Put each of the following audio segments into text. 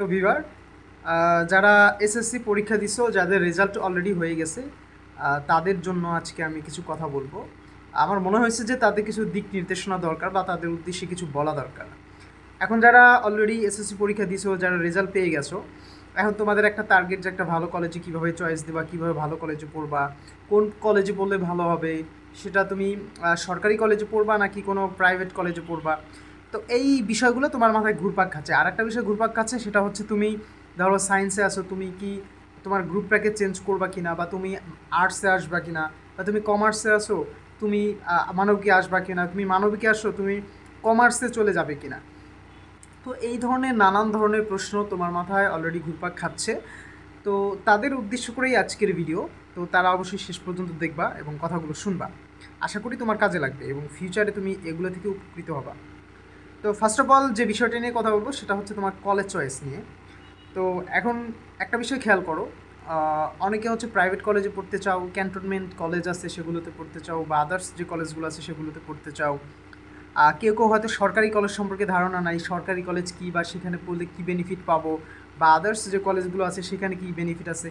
তো ভিভার যারা এসএসসি পরীক্ষা দিছো, যাদের রেজাল্ট অলরেডি হয়ে গেছে তাদের জন্য আজকে আমি কিছু কথা বলব। আমার মনে হয়েছে যে তাদের কিছু দিক নির্দেশনা দরকার বা তাদের উদ্দেশ্যে কিছু বলা দরকার। এখন যারা অলরেডি এসএসসি পরীক্ষা দিছো, যারা রেজাল্ট পেয়ে গেছো, এখন তোমাদের একটা টার্গেট যে একটা ভালো কলেজে কীভাবে চয়েস দেবা, কীভাবে ভালো কলেজে পড়বা, কোন কলেজে পড়লে ভালো হবে, সেটা তুমি সরকারি কলেজে পড়বা নাকি কোনো প্রাইভেট কলেজে পড়বা? তো এই বিষয়গুলো তোমার মাথায় ঘুরপাক খাচ্ছে। আর একটা বিষয় ঘুরপাক খাচ্ছে, সেটা হচ্ছে তুমি ধরো সায়েন্সে আসো তুমি কি তোমার গ্রুপটাকে চেঞ্জ করবা কিনা বা তুমি আর্টসে আসবা কিনা বা তুমি কমার্সে আসো তুমি মানবিকে আসবা কিনা, তুমি মানবিকে আসো, তুমি কমার্সে চলে যাবে কিনা? তো এই ধরনের নানান ধরনের প্রশ্ন তোমার মাথায় অলরেডি ঘুরপাক খাচ্ছে। তো তাদের উদ্দেশ্য করেই আজকের ভিডিও তো তারা অবশ্যই শেষ পর্যন্ত দেখবা এবং কথাগুলো শুনবা। আশা করি তোমার কাজে লাগবে এবং ফিউচারে তুমি এগুলো থেকে উপকৃত হবা। তো ফার্স্ট অফ অল যে বিষয়টা নিয়ে কথা বলব সেটা হচ্ছে তোমার কলেজ চয়েস নিয়ে। তো এখন একটা বিষয় খেয়াল করো অনেকে হচ্ছে প্রাইভেট কলেজে পড়তে চাও ক্যান্টনমেন্ট কলেজ আছে সেগুলোতে পড়তে চাও বা আদার্স যে কলেজগুলো আছে সেগুলোতে পড়তে চাও। কেউ কেউ হয়তো সরকারি কলেজ সম্পর্কে ধারণা নাই, সরকারি কলেজ কী বা সেখানে পড়লে কী বেনিফিট পাবো বা আদার্স যে কলেজগুলো আছে সেখানে কী বেনিফিট আছে,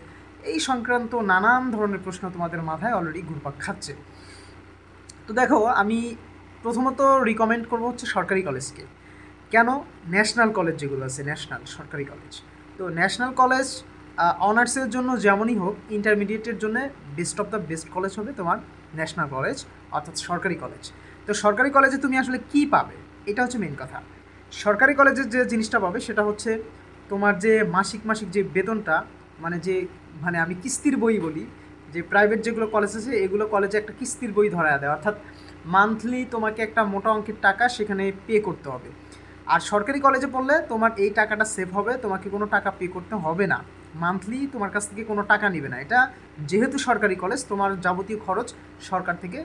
এই সংক্রান্ত নানান ধরনের প্রশ্ন তোমাদের মাথায় অলরেডি ঘুরপাক খাচ্ছে। তো দেখো, আমি প্রথমত রিকমেন্ড করব হচ্ছে সরকারি কলেজকে কেন? ন্যাশনাল কলেজ যেগুলো আছে ন্যাশনাল সরকারি কলেজ তো ন্যাশনাল কলেজ অনার্সের জন্য যেমনই হোক ইন্টারমিডিয়েটের জন্য best of the best college হবে তোমার ন্যাশনাল কলেজ অর্থাৎ সরকারি কলেজ তো সরকারি কলেজে তুমি আসলে কি পাবে? এটা হচ্ছে মেন কথা। সরকারি কলেজের যে জিনিসটা পাবে, সেটা হচ্ছে তোমার যে মাসিক মাসিক যে বেতনটা মানে যে মানে আমি কিস্তির বই বলি, যে প্রাইভেট যেগুলো কলেজ আছে, এগুলো কলেজে একটা কিস্তির বই ধরা দেয়। অর্থাৎ মান্থলি তোমাকে একটা মোটা অঙ্কের টাকা সেখানে পে করতে হবে। আর সরকারি কলেজে পড়লে তোমার এই টাকাটা সেভ হবে, তোমাকে কোনো টাকা পে করতে হবে না। মান্থলি তোমার কাছ থেকে কোনো টাকা নেবে না। এটা যেহেতু সরকারি কলেজ তোমার যাবতীয় খরচ সরকার থেকে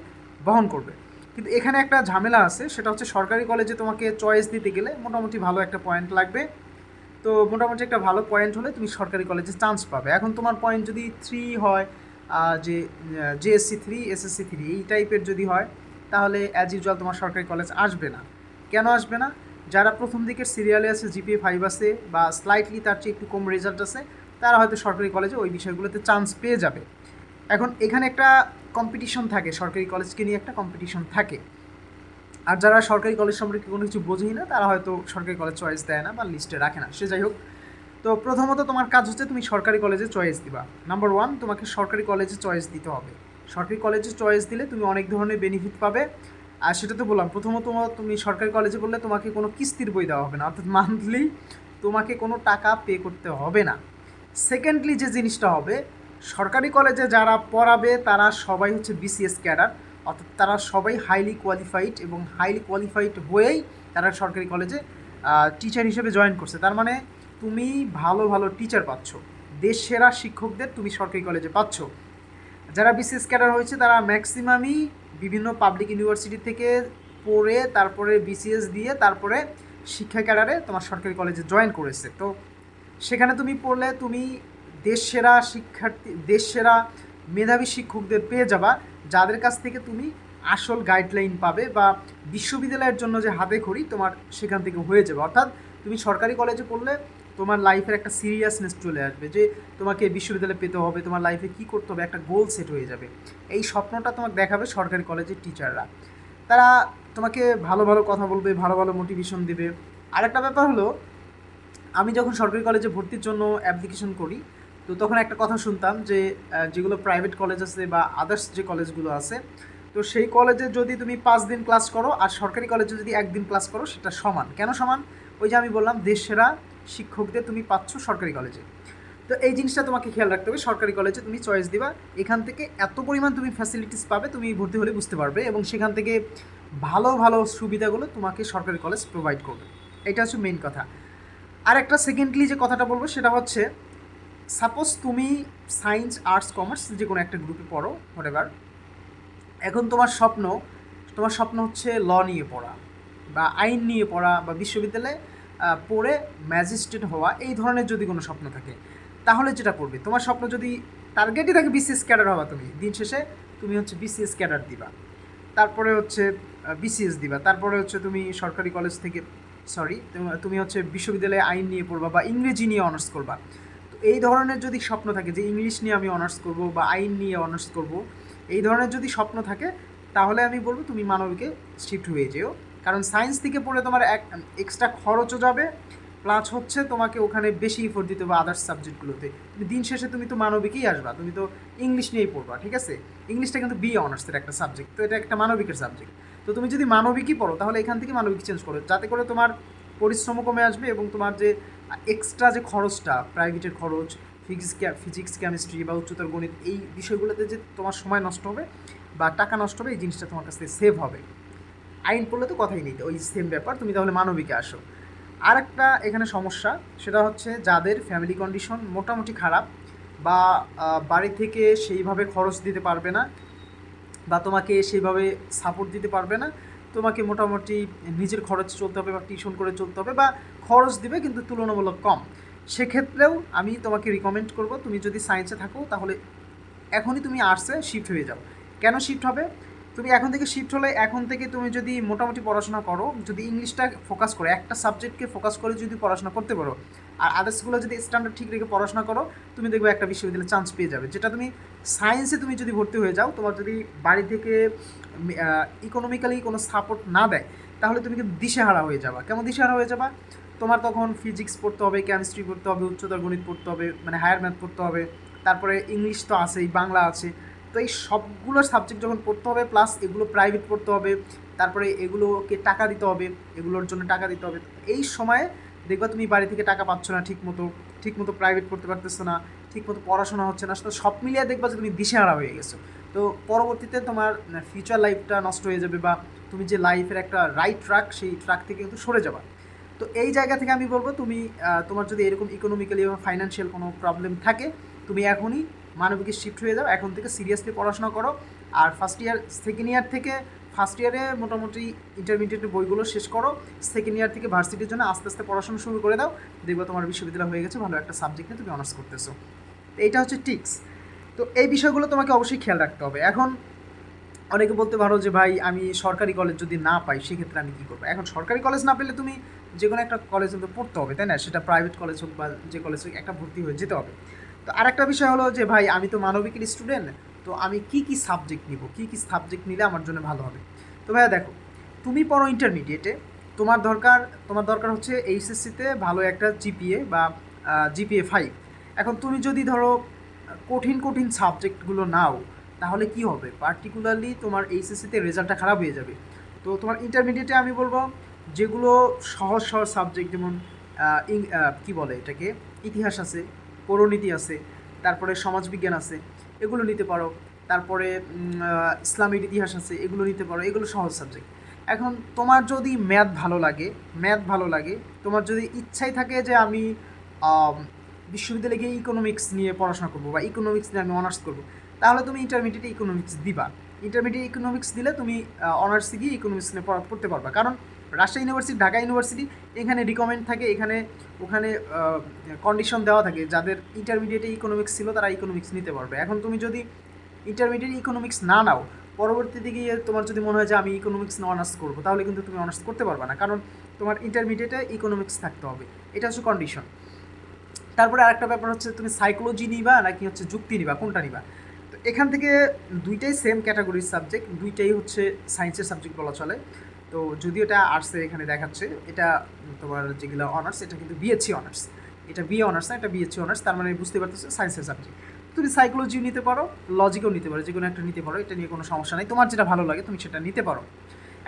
বহন করবে। কিন্তু এখানে একটা ঝামেলা আছে, সেটা হচ্ছে সরকারি কলেজে তোমাকে চয়েস দিতে গেলে মোটামুটি ভালো একটা পয়েন্ট লাগবে। তো মোটামুটি একটা ভালো পয়েন্ট হলে তুমি সরকারি কলেজে চান্স পাবে। এখন তোমার পয়েন্ট যদি থ্রি হয় যে জেএসসি থ্রি এসএসসি থ্রি এই টাইপের যদি হয় তাহলে অ্যাজ ইউজুয়াল তোমার সরকারি কলেজ আসবে না। কেন আসবে না? যারা প্রথম দিকের সিরিয়ালে আছে জিপিএ ফাইভ আছে, বা স্লাইটলি তার চেয়ে একটু কম রেজাল্ট আছে, তারা হয়তো সরকারি কলেজে ওই বিষয়গুলোতে চান্স পেয়ে যাবে। এখন এখানে একটা কম্পিটিশন থাকে, সরকারি কলেজকে নিয়ে একটা কম্পিটিশন থাকে। আর যারা সরকারি কলেজ সম্পর্কে কোনো কিছু বোঝেই না, তারা হয়তো সরকারি কলেজ চয়েস দেয় না বা লিস্টে রাখে না, সে যাই হোক। তো প্রথমত তোমার কাজ হচ্ছে তুমি সরকারি কলেজে চয়েস দিবা। নাম্বার ওয়ান তোমাকে সরকারি কলেজে চয়েস দিতে হবে। সরকারি কলেজে চয়েস দিলে তুমি অনেক ধরনের বেনিফিট পাবে। আর সেটা তো বললাম, প্রথমত তুমি সরকারি কলেজে পড়লে তোমাকে কোনো কিস্তির বই দেওয়া হবে না, অর্থাৎ মান্থলি তোমাকে কোনো টাকা পে করতে হবে না। সেকেন্ডলি যে জিনিসটা হবে, সরকারি কলেজে যারা পড়াবে, তারা সবাই হচ্ছে বিসিএস ক্যাডার অর্থাৎ তারা সবাই হাইলি কোয়ালিফাইড এবং হাইলি কোয়ালিফাইড হয়েই তারা সরকারি কলেজে টিচার হিসেবে জয়েন করছে। তার মানে তুমি ভালো ভালো টিচার পাচ্ছ। দেশ সেরা শিক্ষকদের তুমি সরকারি কলেজে পাচ্ছ। যারা বিসিএস ক্যাডার হয়েছে, তারা ম্যাক্সিমামই বিভিন্ন পাবলিক ইউনিভার্সিটি থেকে পড়ে, তারপরে বিসিএস দিয়ে তারপরে শিক্ষা ক্যাডারে তোমার সরকারি কলেজে জয়েন করেছে। তো সেখানে তুমি পড়লে তুমি দেশ সেরা শিক্ষার্থী দেশ সেরা মেধাবী শিক্ষকদের পেয়ে যাবা, যাদের কাছ থেকে তুমি আসল গাইডলাইন পাবে বা বিশ্ববিদ্যালয়ের জন্য যে হাতে খড়ি তোমার সেখান থেকে হয়ে যাবে। অর্থাৎ তুমি সরকারি কলেজে পড়লে তোমার লাইফের একটা সিরিয়াসনেস চলে আসবে যে তোমাকে বিশ্ববিদ্যালয়ে পেতে হবে, তোমার লাইফে কী করতে হবে, একটা গোল সেট হয়ে যাবে। এই স্বপ্নটা তোমাকে দেখাবে সরকারি কলেজের টিচাররা তারা তোমাকে ভালো ভালো কথা বলবে, ভালো ভালো মোটিভেশন দেবে। আরেকটা ব্যাপার হলো, আমি যখন সরকারি কলেজে ভর্তির জন্য অ্যাপ্লিকেশন করি, তো তখন একটা কথা শুনতাম যে যেগুলো প্রাইভেট কলেজ আছে বা আদার্স যে কলেজগুলো আছে, তো সেই কলেজে যদি তুমি পাঁচ দিন ক্লাস করো আর সরকারি কলেজে যদি একদিন ক্লাস করো, সেটা সমান। কেন সমান? ওই যে আমি বললাম, দেশ সেরা শিক্ষকদের তুমি পাচ্ছ সরকারি কলেজে তো এই জিনিসটা তোমাকে খেয়াল রাখতে হবে, সরকারি কলেজে তুমি চয়েস দিবা, এখান থেকে এত পরিমাণ তুমি ফ্যাসিলিটিস পাবে, তুমি ভর্তি হলে বুঝতে পারবে এবং সেখান থেকে ভালো ভালো সুবিধাগুলো তোমাকে সরকারি কলেজ প্রোভাইড করবে। এটা হচ্ছে মেইন কথা। আর একটা সেকেন্ডলি যে কথাটা বলব সেটা হচ্ছে সাপোজ তুমি সায়েন্স আর্টস কমার্স যে কোনো একটা গ্রুপে পড়ো হোয়াট এখন তোমার স্বপ্ন তোমার স্বপ্ন হচ্ছে ল নিয়ে পড়া বা আইন নিয়ে পড়া বা বিশ্ববিদ্যালয়ে পড়ে ম্যাজিস্ট্রেট হওয়া এই ধরনের যদি কোনো স্বপ্ন থাকে, তাহলে যেটা করবে? তোমার স্বপ্ন যদি টার্গেটই থাকে বিসিএস ক্যাডার হওয়া, তুমি দিন শেষে তুমি হচ্ছে বিসিএস ক্যাডার দিবা। তারপরে হচ্ছে বিসিএস দিবা। তারপরে হচ্ছে তুমি সরকারি কলেজ থেকে সরি তুমি হচ্ছে বিশ্ববিদ্যালয়ে আইন নিয়ে পড়বা বা ইংরেজি নিয়ে অনার্স করবা। তো এই ধরনের যদি স্বপ্ন থাকে যে ইংলিশ নিয়ে আমি অনার্স করব বা আইন নিয়ে অনার্স করব, এই ধরনের যদি স্বপ্ন থাকে, তাহলে আমি বলব তুমি মানবিকে শিফট হয়ে যেও। কারণ সায়েন্স থেকে পড়লে তোমার এক এক্সট্রা খরচও যাবে, প্লাস হচ্ছে তোমাকে ওখানে বেশি ইফোর্ট দিতে হবে আদার্স সাবজেক্টগুলোতে তুমি দিন শেষে তুমি তো মানবিকেই আসবা, তুমি তো ইংলিশ নিয়েই পড়বা, ঠিক আছে? ইংলিশটা কিন্তু বি অনার্সের একটা সাবজেক্ট তো এটা একটা মানবিকের সাবজেক্ট তো তুমি যদি মানবিকই পড়ো, তাহলে এখান থেকে মানবিক চেঞ্জ করো, যাতে করে তোমার পরিশ্রমও কমে আসবে এবং তোমার যে এক্সট্রা যে খরচটা প্রাইভেটের খরচ ফিজিক্স ফিজিক্স কেমিস্ট্রি বা উচ্চতর গণিত, এই বিষয়গুলোতে যে তোমার সময় নষ্ট হবে বা টাকা নষ্ট হবে, এই জিনিসটা তোমার কাছ থেকে সেভ হবে। আইন পড়লে তো কথাই নেই ওই সেম ব্যাপার, তুমি তাহলে মানবিকে আসো। আর একটা এখানে সমস্যা, সেটা হচ্ছে যাদের ফ্যামিলি কন্ডিশন মোটামুটি খারাপ বা বাড়ি থেকে সেইভাবে খরচ দিতে পারবে না বা তোমাকে সেইভাবে সাপোর্ট দিতে পারবে না, তোমাকে মোটামুটি নিজের খরচ চলতে হবে বা টিউশন করে চলতে হবে বা খরচ দিবে কিন্তু তুলনামূলক কম। সেক্ষেত্রেও আমি তোমাকে রিকমেন্ড করব, তুমি যদি সায়েন্সে থাকো তাহলে এখনই তুমি আর্টসে শিফট হয়ে যাও। কেন শিফট হবে? তুমি এখন থেকে শিফট হলে এখন থেকে তুমি যদি মোটামুটি পড়াশোনা করো, যদি ইংলিশটা ফোকাস করো, একটা সাবজেক্টকে ফোকাস করে যদি পড়াশোনা করতে পারো, আর আদার্সগুলো যদি স্ট্যান্ডার্ড ঠিক রেখে পড়াশোনা করো, তুমি দেখবে একটা বিশ্ববিদ্যালয়ে চান্স পেয়ে যাবে। যেটা তুমি সায়েন্সে তুমি যদি ভর্তি হয়ে যাও, তোমার যদি বাড়ি থেকে ইকোনমিক্যালি কোনো সাপোর্ট না দেয়, তাহলে তুমি কিন্তু দিশেহারা হয়ে যাবা। কেমন দিশেহারা হয়ে যাবা? তোমার তখন ফিজিক্স পড়তে হবে কেমিস্ট্রি পড়তে হবে, উচ্চতর গণিত পড়তে হবে মানে হায়ার ম্যাথ পড়তে হবে, তারপরে ইংলিশ তো আছেই, বাংলা আছে তো এই সবগুলো সাবজেক্ট যখন পড়তে হবে প্লাস এগুলো প্রাইভেট পড়তে হবে, তারপরে এগুলোকে টাকা দিতে হবে, এগুলোর জন্য টাকা দিতে হবে, এই সময়ে দেখবা তুমি বাড়ি থেকে টাকা পাচ্ছ না ঠিক মতো ঠিক মতো প্রাইভেট পড়তে পারতেছো না ঠিক মতো পড়াশোনা হচ্ছে না সব মিলিয়ে দেখবা যে তুমি দিশেহারা হয়ে গেছো। তো পরবর্তীতে তোমার ফিউচার লাইফটা নষ্ট হয়ে যাবে বা তুমি যে লাইফের একটা রাইট ট্র্যাক সেই ট্র্যাক থেকে কিন্তু সরে যাবা। তো এই জায়গা থেকে আমি বলব তুমি তোমার যদি এরকম ইকোনমিক্যালি বা ফাইন্যান্সিয়াল কোনো প্রবলেম থাকে, তুমি এখনই মানবিকে শিফট হয়ে যাও। এখন থেকে সিরিয়াসলি পড়াশোনা করো। আর ফার্স্ট ইয়ার সেকেন্ড ইয়ার থেকে ফার্স্ট ইয়ারে মোটামুটি ইন্টারমিডিয়েটের বইগুলো শেষ করো। সেকেন্ড ইয়ার থেকে ভার্সিটির জন্য আস্তে আস্তে পড়াশোনা শুরু করে দাও। দেখবে তোমার বিশ্ববিদ্যালয় হয়ে গেছে, ভালো একটা সাবজেক্ট তুমি অনার্স করতেছো। এইটা হচ্ছে টিক্স তো এই বিষয়গুলো তোমাকে অবশ্যই খেয়াল রাখতে হবে। এখন অনেকে বলতে পারো যে, ভাই, আমি সরকারি কলেজ যদি না পাই, সেক্ষেত্রে আমি কী করব? এখন সরকারি কলেজ না পেলে তুমি যে কোনো একটা কলেজে পড়তে হবে, তাই না? সেটা প্রাইভেট কলেজ হোক বা যে কলেজ হোক, একটা ভর্তি হয়ে যেতে হবে। তো আরেকটা বিষয় হলো যে, ভাই, আমি তো মানবিকের স্টুডেন্ট তো আমি কি কি সাবজেক্ট নিব? কি কি সাবজেক্ট নিলে আমার জন্য ভালো হবে? তো ভাইয়া, দেখো, তুমি পড়ো ইন্টারমিডিয়েটে তোমার দরকার তোমার দরকার হচ্ছে এইচএসসিতে ভালো একটা জিপিএ বা জিপিএ ফাইভ এখন তুমি যদি ধরো, কঠিন কঠিন সাবজেক্টগুলো নাও, তাহলে কি হবে? পার্টিকুলারলি তোমার এইচএসসিতে রেজাল্টটা খারাপ হয়ে যাবে। তো তোমার ইন্টারমিডিয়েটে আমি বলব, যেগুলো সহজ সহজ সাবজেক্ট যেমন কি বলে এটাকে? ইতিহাস আছে পৌরনীতি আছে, তারপরে সমাজবিজ্ঞান আছে, এগুলো নিতে পারো। তারপরে ইসলামের ইতিহাস আছে, এগুলো নিতে পারো, এগুলো সহজ সাবজেক্ট এখন তোমার যদি ম্যাথ ভালো লাগে ম্যাথ ভালো লাগে, তোমার যদি ইচ্ছাই থাকে যে আমি বিশ্ববিদ্যালয়ে গিয়ে ইকোনমিক্স নিয়ে পড়াশোনা করব বা ইকোনমিক্স নিয়ে আমি অনার্স করব, তাহলে তুমি ইন্টারমিডিয়েটে ইকোনমিক্স দিবা। ইন্টারমিডিয়েট ইকোনমিক্স দিলে তুমি অনার্সে গিয়ে ইকোনমিক্স নিয়ে পড়া- পড়তে পারবা। কারণ রাজশাহী ইউনিভার্সিটি ঢাকা ইউনিভার্সিটি এখানে রিকমেন্ড থাকে, এখানে, ওখানে কন্ডিশন দেওয়া থাকে। যাদের ইন্টারমিডিয়েটে ইকোনমিক্স ছিল, তারা ইকোনমিক্স নিতে পারবে। এখন তুমি যদি ইন্টারমিডিয়েট ইকোনমিক্স না নাও পরবর্তীতে গিয়ে তোমার যদি মনে হয় যে, আমি ইকোনমিক্স নিয়ে অনার্স করব তাহলে কিন্তু তুমি অনার্স করতে পারবে না। কারণ তোমার ইন্টারমিডিয়েটে ইকোনমিক্স থাকতে হবে। এটা হচ্ছে কন্ডিশন তারপরে আরেকটা ব্যাপার হচ্ছে, তুমি সাইকোলজি নিবা নাকি হচ্ছে যুক্তি নিবা? কোনটা নিবা? তো এখান থেকে দুইটাই সেম ক্যাটাগরির সাবজেক্ট দুইটাই হচ্ছে সায়েন্সের সাবজেক্ট বলা চলে। তো যদিও এটা আর্টসে এখানে দেখাচ্ছে, এটা তোমার যেগুলো অনার্স এটা কিন্তু বিএসসি অনার্স এটা বিএ অনার্স না, এটা বিএসসি অনার্স তার মানে বুঝতে পারতেছো সায়েন্সের সাবজেক্ট তুমি সাইকোলজিও নিতে পারো লজিকও নিতে পারো, যে কোনো একটা নিতে পারো, এটা নিয়ে কোনো সমস্যা নেই। তোমার যেটা ভালো লাগে, তুমি সেটা নিতে পারো।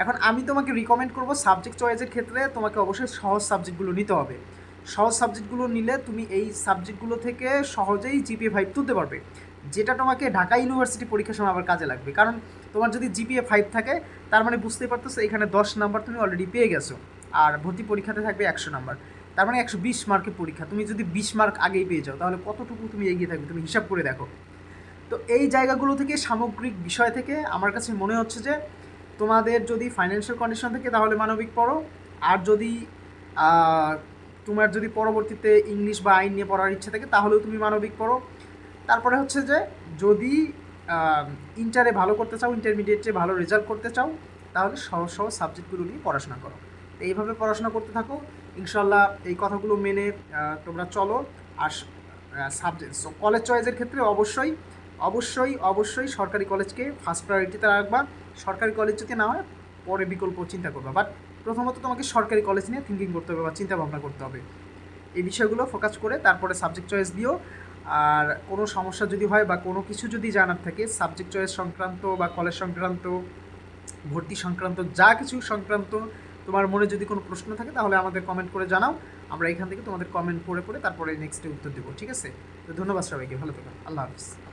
এখন আমি তোমাকে রিকমেন্ড করব সাবজেক্ট চয়েসের ক্ষেত্রে তোমাকে অবশ্যই সহজ সাবজেক্টগুলো নিতে হবে। সহজ সাবজেক্টগুলো নিলে তুমি এই সাবজেক্টগুলো থেকে সহজেই জিপিএ ফাইভ তুলতে পারবে। যেটা তোমাকে ঢাকা ইউনিভার্সিটি পরীক্ষার সময় আবার কাজে লাগবে। কারণ তোমার যদি জিপিএ ফাইভ থাকে, তার মানে বুঝতেই পারতেছো এখানে দশ নাম্বার তুমি অলরেডি পেয়ে গেছো। আর ভর্তি পরীক্ষাতে থাকবে একশো নাম্বার তার মানে একশো বিশ মার্কের পরীক্ষা। তুমি যদি বিশ মার্ক আগেই পেয়ে যাও, তাহলে কতটুকু তুমি এগিয়ে থাকবে, তুমি হিসাব করে দেখো। তো এই জায়গাগুলো থেকে, সামগ্রিক বিষয় থেকে আমার কাছে মনে হচ্ছে যে, তোমাদের যদি ফাইন্যান্সিয়াল কন্ডিশন থাকে তাহলে মানবিক পড়ো। আর যদি তোমার যদি পরবর্তীতে ইংলিশ বা আইন নিয়ে পড়ার ইচ্ছা থাকে, তাহলেও তুমি মানবিক পড়ো। তারপরে হচ্ছে যে, যদি ইন্টারে ভালো করতে চাও ইন্টারমিডিয়েটে ভালো রেজাল্ট করতে চাও, তাহলে সহজ সহজ সাবজেক্টগুলো নিয়ে পড়াশোনা করো। তো এইভাবে পড়াশোনা করতে থাকো। ইনশাল্লাহ এই কথাগুলো মেনে তোমরা চলো। আর সাবজেক্ট কলেজ চয়েসের ক্ষেত্রে অবশ্যই অবশ্যই অবশ্যই সরকারি কলেজকে ফার্স্ট প্রায়োরিটিতে রাখবা। সরকারি কলেজ যদি না হয়, পরে বিকল্প চিন্তা করবা। বাট প্রথমত তোমাকে সরকারি কলেজ নিয়ে থিঙ্কিং করতে হবে বা চিন্তা ভাবনা করতে হবে। এই বিষয়গুলো ফোকাস করে তারপরে সাবজেক্ট চয়েস দিও। আর কোনো সমস্যা যদি হয় বা কোনো কিছু যদি জানার থাকে সাবজেক্ট চয়েস সংক্রান্ত বা কলেজ সংক্রান্ত, ভর্তি সংক্রান্ত, যা কিছু সংক্রান্ত তোমার মনে যদি কোনো প্রশ্ন থাকে তাহলে আমাদের কমেন্ট করে জানাও। আমরা এখান থেকে তোমাদের কমেন্ট পড়ে পড়ে তারপরে নেক্সটে উত্তর দেবো, ঠিক আছে? তো ধন্যবাদ সবাইকে, ভালো থাকো, আল্লাহ হাফিজ।